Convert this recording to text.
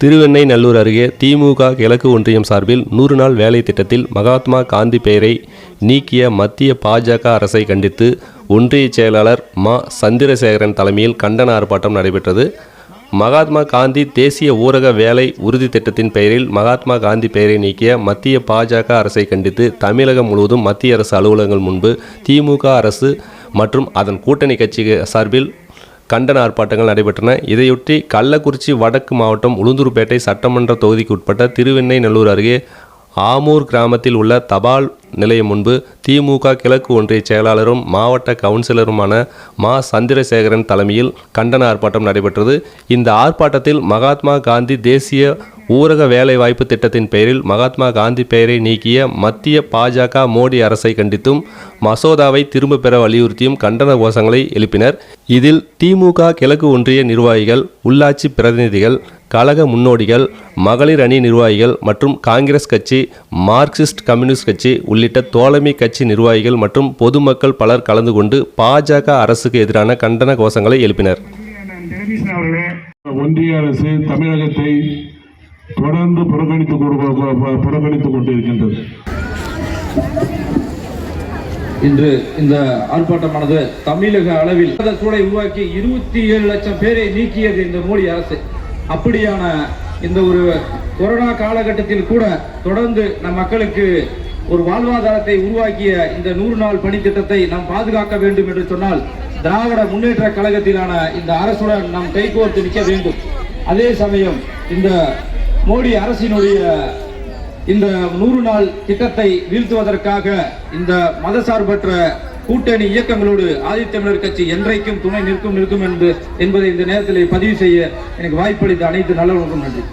திருவெண்ணைநல்லூர் அருகே திமுக கிழக்கு ஒன்றியம் சார்பில் நூறு நாள் வேலை திட்டத்தில் மகாத்மா காந்தி பெயரை நீக்கிய மத்திய பாஜக அரசை கண்டித்து ஒன்றிய செயலாளர் மா. சந்திரசேகரன் தலைமையில் கண்டன ஆர்ப்பாட்டம் நடைபெற்றது. மகாத்மா காந்தி தேசிய ஊரக வேலை உறுதி திட்டத்தின் பெயரில் மகாத்மா காந்தி பெயரை நீக்கிய மத்திய பாஜக அரசை கண்டித்து தமிழகம் முழுவதும் மத்திய அரசு அலுவலகங்கள் முன்பு திமுக அரசு மற்றும் அதன் கூட்டணி கட்சி சார்பில் கண்டன ஆர்ப்பாட்டங்கள் நடைபெற்றன. இதையொட்டி கள்ளக்குறிச்சி வடக்கு மாவட்டம் உளுந்தூர்பேட்டை சட்டமன்ற தொகுதிக்கு உட்பட்ட திருவெண்ணெய்நல்லூர் அருகே ஆமூர் கிராமத்தில் உள்ள தபால் நிலையம் முன்பு திமுக கிழக்கு ஒன்றிய செயலாளரும் மாவட்ட கவுன்சிலருமான மா. சந்திரசேகரன் தலைமையில் கண்டன ஆர்ப்பாட்டம் நடைபெற்றது. இந்த ஆர்ப்பாட்டத்தில் மகாத்மா காந்தி தேசிய ஊரக வேலைவாய்ப்பு திட்டத்தின் பெயரில் மகாத்மா காந்தி பெயரை நீக்கிய மத்திய பாஜக மோடி அரசை கண்டித்தும் மசோதாவை திரும்ப பெற வலியுறுத்தியும் கண்டன கோஷங்களை எழுப்பினர். இதில் திமுக கிழக்கு ஒன்றிய நிர்வாகிகள் உள்ளாட்சி பிரதிநிதிகள் கழக முன்னோடிகள் மகளிர் அணி நிர்வாகிகள் மற்றும் காங்கிரஸ் கட்சி மார்க்சிஸ்ட் கம்யூனிஸ்ட் கட்சி உள்ளிட்ட தோழமை கட்சி நிர்வாகிகள் மற்றும் பொதுமக்கள் பலர் கலந்து கொண்டு பாஜக அரசுக்கு எதிரான கண்டன கோஷங்களை எழுப்பினர். ஒன்றிய அரசு தமிழகத்தை தொடர்ந்து புறக்கணித்துக் கொண்டு- புறக்கணித்துக் கொண்டிருக்கின்றது. இன்று இந்த ஆர்ப்பாட்டமானது தமிழக அளவில் சூழலை உருவாக்கி இருபத்தி ஏழு லட்சம் பேரை நீக்கியது இந்த மோடி அரசு. அப்படியான இந்த ஒரு கொரோனா காலகட்டத்தில் கூட தொடர்ந்து நம் மக்களுக்கு ஒரு வாழ்வாதாரத்தை உருவாக்கிய இந்த நூறு நாள் பணி திட்டத்தை நாம் பாதுகாக்க வேண்டும் என்று சொன்னால் திராவிட முன்னேற்ற கழகத்திலான இந்த அரசுடன் நாம் கைகோர்த்து நிற்க வேண்டும். அதே சமயம் இந்த மோடி அரசினுடைய இந்த நூறு நாள் திட்டத்தை வீழ்த்துவதற்காக இந்த மதசார்பற்ற கூட்டணி இயக்கங்களோடு ஆதித்தமிழர் கட்சி என்றைக்கும் துணை நிற்கும் நிற்கும் என்று என்பதை இந்த நேரத்தில் பதிவு செய்ய எனக்கு வாய்ப்பளித்த அனைத்து நல்லவர்களுக்கும் நன்றி.